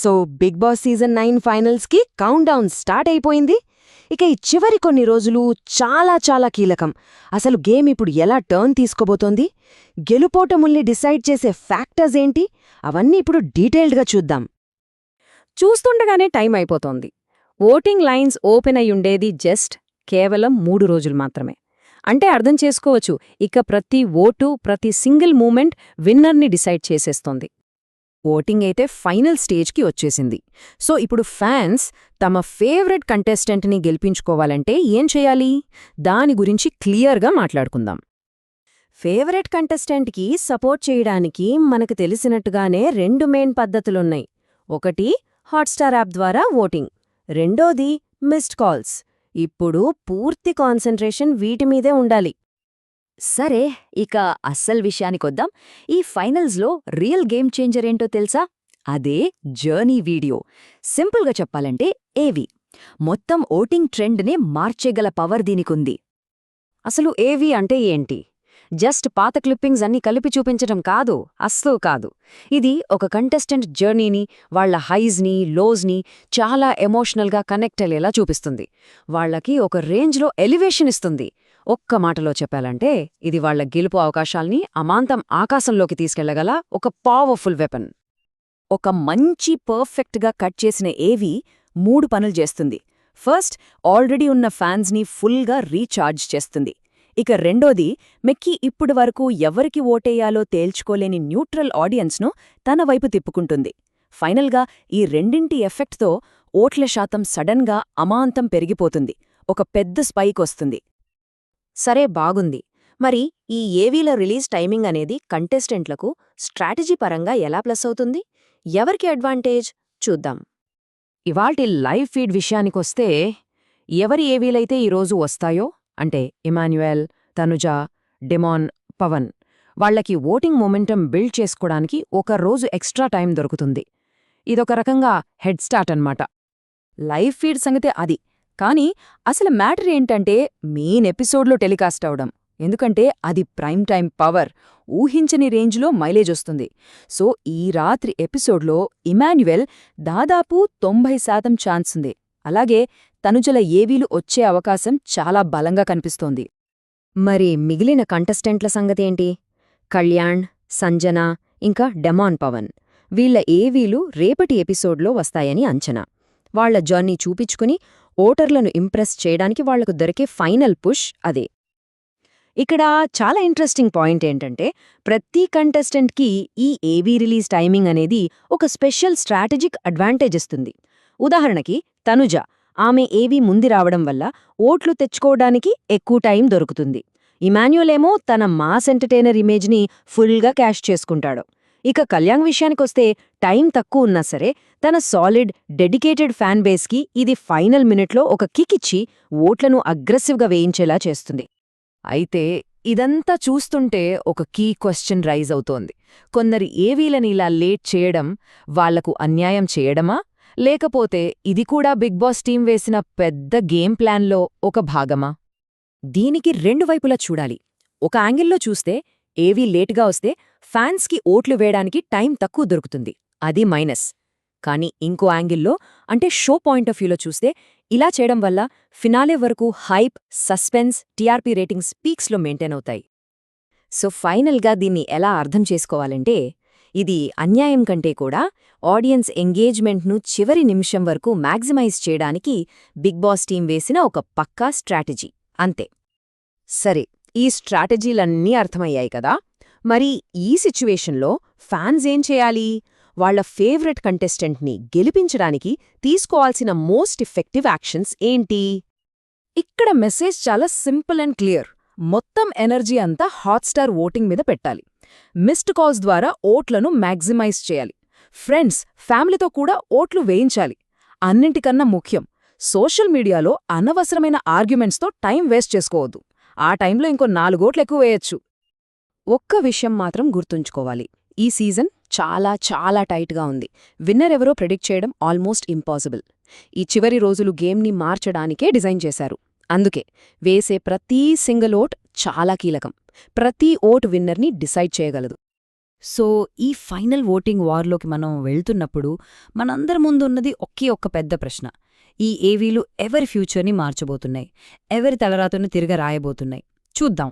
So Bigg Boss season nine ఫైనల్స్కి countdown start అయిపోయింది. ఇక ఈ చివరి కొన్ని రోజులు చాలా చాలా కీలకం. అసలు గేమ్ ఇప్పుడు ఎలా టర్న్ తీసుకోబోతోంది? గెలుపోటముల్ని డిసైడ్ చేసే ఫ్యాక్టర్స్ ఏంటి? అవన్నీ ఇప్పుడు డీటెయిల్డ్గా చూద్దాం. చూస్తుండగానే టైం అయిపోతోంది. ఓటింగ్ లైన్స్ ఓపెన్ అయ్యుండేది జస్ట్ కేవలం మూడు రోజులు మాత్రమే. అంటే అర్థం చేసుకోవచ్చు ఇక ప్రతి ఓటు ప్రతి సింగిల్ మూమెంట్ విన్నర్ని డిసైడ్ చేసేస్తోంది. ఓటింగ్ అయితే ఫైనల్ స్టేజ్కి వచ్చేసింది. సో ఇప్పుడు ఫ్యాన్స్ తమ ఫేవరెట్ కంటెస్టెంట్ని గెలిపించుకోవాలంటే ఏం చేయాలి? దాని గురించి క్లియర్గా మాట్లాడుకుందాం. ఫేవరెట్ కంటెస్టెంట్కి సపోర్ట్ చేయడానికి మనకు తెలిసినట్టుగానే రెండు మెయిన్ పద్ధతులున్నాయి. ఒకటి హాట్స్టార్ యాప్ ద్వారా ఓటింగ్. రెండోది మిస్డ్ కాల్స్. ఇప్పుడు పూర్తి కాన్సంట్రేషన్ వీటి మీదే ఉండాలి. సరే ఇక అస్సల్ విషయానికొద్దాం ఈ ఫైనల్స్లో రియల్ గేమ్ చేంజర్ ఏంటో తెలుసా? అదే జర్నీ వీడియో. సింపుల్గా చెప్పాలంటే ఏవి. మొత్తం ఓటింగ్ ట్రెండ్నే మార్చేగల పవర్ దీనికుంది. అసలు ఏవి అంటే ఏంటి? జస్ట్ పాత క్లిప్పింగ్స్ అన్నీ కలిపి చూపించటం కాదు అస్సలు కాదు. ఇది ఒక కంటెస్టెంట్ జర్నీని వాళ్ళ హైజ్ని లోజ్ని చాలా ఎమోషనల్గా కనెక్ట్ అయ్యేలా చూపిస్తుంది. వాళ్ళకి ఒక రేంజ్లో ఎలివేషన్ ఇస్తుంది. ఒక్క మాటలో చెప్పాలంటే ఇది వాళ్ళ గెలుపు అవకాశాల్ని అమాంతం ఆకాశంలోకి తీసుకెళ్ళగల ఒక పవర్ఫుల్ వెపన్ ఒక మంచి పర్ఫెక్ట్గా కట్ చేసిన ఏవి మూడు పనులు చేస్తుంది. ఫస్ట్ ఆల్రెడీ ఉన్న ఫ్యాన్స్ని ఫుల్గా రీఛార్జ్ చేస్తుంది. ఇక రెండోది మెక్కి ఇప్పుడు వరకు ఎవరికి ఓటేయాలో తేల్చుకోలేని న్యూట్రల్ ఆడియన్స్ను తన వైపు తిప్పుకుంటుంది. ఫైనల్గా ఈ రెండింటి ఎఫెక్ట్తో ఓట్ల శాతం సడన్గా అమాంతం పెరిగిపోతుంది. ఒక పెద్ద స్పైక్ వస్తుంది. సరే బాగుంది. మరి ఈ ఏవీల రిలీజ్ టైమింగ్ అనేది కంటెస్టెంట్లకు స్ట్రాటజీ పరంగా ఎలా ప్లస్ అవుతుంది? ఎవరికి అడ్వాంటేజ్? చూద్దాం. ఇవాల్టి లైవ్ ఫీడ్ విషయానికొస్తే ఎవరి ఏవీలైతే ఈరోజు వస్తాయో అంటే ఇమాన్యుయల్ తనుజ డెమాన్ పవన్. వాళ్ళకి ఓటింగ్ మొమెంటం బిల్డ్ చేసుకోవడానికి ఒక రోజు ఎక్స్ట్రా టైం దొరుకుతుంది. ఇదొక రకంగా హెడ్ స్టార్ట్ అన్నమాట. లైవ్ ఫీడ్ సంగతే అది. కానీ అసలు మ్యాటర్ ఏంటంటే మెయిన్ ఎపిసోడ్లో టెలికాస్ట్ అవడం. ఎందుకంటే అది ప్రైమ్ టైం పవర్ ఊహించని రేంజ్లో మైలేజ్ వస్తుంది. సో ఈ రాత్రి ఎపిసోడ్లో ఇమాన్యువెల్ దాదాపు తొంభై శాతం ఛాన్స్ ఉంది. అలాగే తనుజల ఏవీలు వచ్చే అవకాశం చాలా బలంగా కనిపిస్తోంది. మరి మిగిలిన కంటెస్టెంట్ల సంగతేంటి? కళ్యాణ్ సంజన ఇంకా డెమాన్ పవన్ వీళ్ళ ఏవీలు రేపటి ఎపిసోడ్లో వస్తాయని అంచనా. వాళ్ళ జర్నీ చూపించుకుని ఓటర్లను ఇంప్రెస్ చేయడానికి వాళ్ళకు దొరికే ఫైనల్ పుష్ అదే. ఇక్కడ చాలా ఇంట్రెస్టింగ్ పాయింట్ ఏంటంటే ప్రతి కంటెస్టెంట్కి ఈ ఏవీ రిలీజ్ టైమింగ్ అనేది ఒక స్పెషల్ స్ట్రాటజిక్ అడ్వాంటేజ్ ఇస్తుంది. ఉదాహరణకి తనుజ ఆమె ఏవీ ముందిరావడం వల్ల ఓట్లు తెచ్చుకోవడానికి ఎక్కువ టైం దొరుకుతుంది. ఇమాన్యులేమో తన మాస్ ఎంటర్టైనర్ ఇమేజ్ని ఫుల్గా క్యాష్ చేసుకుంటాడు. ఇక కళ్యాణ్ విషయానికొస్తే టైం తక్కువ ఉన్నా సరే తన సాలిడ్ డెడికేటెడ్ ఫ్యాన్ బేస్కి ఇది ఫైనల్ మినిట్లో ఒక కిక్ ఇచ్చి ఓట్లను అగ్రెసివ్గా వేయించేలా చేస్తుంది. అయితే ఇదంతా చూస్తుంటే ఒక కీ క్వశ్చన్ రైజ్ అవుతోంది. కొందరి ఏవీలని ఇలా లేట్ చేయడం వాళ్ళకు అన్యాయం చేయడమా? లేకపోతే ఇది కూడా బిగ్ బాస్ టీం వేసిన పెద్ద గేమ్ ప్లాన్లో ఒక భాగమా? దీనికి రెండు వైపులా చూడాలి. ఒక యాంగిల్లో చూస్తే ఏవీ లేటుగా వస్తే ఫ్యాన్స్కి ఓట్లు వేయడానికి టైం తక్కువ దొరుకుతుంది. అది మైనస్. కానీ ఇంకో యాంగిల్లో అంటే షో పాయింట్ ఆఫ్ వ్యూలో చూస్తే ఇలా చేయడం వల్ల ఫినాలే వరకు హైప్ సస్పెన్స్ టీఆర్పీ రేటింగ్స్ పీక్స్లో మెయింటైన్ అవుతాయి. సో ఫైనల్గా దీన్ని ఎలా అర్థం చేసుకోవాలంటే ఇది అన్యాయం కంటే కూడా ఆడియన్స్ ఎంగేజ్మెంట్ను చివరి నిమిషం వరకు మ్యాక్సిమైజ్ చేయడానికి బిగ్ బాస్ టీం వేసిన ఒక పక్కా స్ట్రాటజీ. అంతే. సరే ఈ స్ట్రాటజీలన్నీ అర్థమయ్యాయి కదా? మరి ఈ సిచ్యువేషన్లో ఫ్యాన్స్ ఏం చేయాలి? వాళ్ళ ఫేవరెట్ కంటెస్టెంట్ని గెలిపించడానికి తీసుకోవాల్సిన మోస్ట్ ఎఫెక్టివ్ యాక్షన్స్ ఏంటి? ఇక్కడ మెసేజ్ చాలా సింపుల్ అండ్ క్లియర్. మొత్తం ఎనర్జీ అంతా హాట్స్టార్ ఓటింగ్ మీద పెట్టాలి. మిస్డ్ కాల్స్ ద్వారా ఓట్లను మ్యాక్సిమైజ్ చేయాలి. ఫ్రెండ్స్ ఫ్యామిలీతో కూడా ఓట్లు వేయించాలి. అన్నింటికన్నా ముఖ్యం సోషల్ మీడియాలో అనవసరమైన ఆర్గ్యుమెంట్స్తో టైం వేస్ట్ చేసుకోవద్దు. ఆ టైంలో ఇంకో నాలుగోట్లు ఎక్కువ వేయొచ్చు. ఒక్క విషయం మాత్రం గుర్తుంచుకోవాలి. ఈ సీజన్ చాలా చాలా టైట్గా ఉంది. విన్నర్ ఎవరో ప్రెడిక్ట్ చేయడం ఆల్మోస్ట్ ఇంపాసిబుల్. ఈ చివరి రోజులు గేమ్ని మార్చడానికే డిజైన్ చేశారు. అందుకే వేసే ప్రతీ సింగిల్ ఓట్ చాలా కీలకం. ప్రతి ఓట్ విన్నర్ని డిసైడ్ చేయగలదు. సో ఈ ఫైనల్ ఓటింగ్ వార్లోకి మనం వెళ్తున్నప్పుడు మనందరి ముందు ఉన్నది ఒకే ఒక్క పెద్ద ప్రశ్న. ఈ ఏవీలు ఎవరి ఫ్యూచర్ని మార్చబోతున్నాయి? ఎవరి తలరాతను తిరగ రాయబోతున్నాయి? చూద్దాం.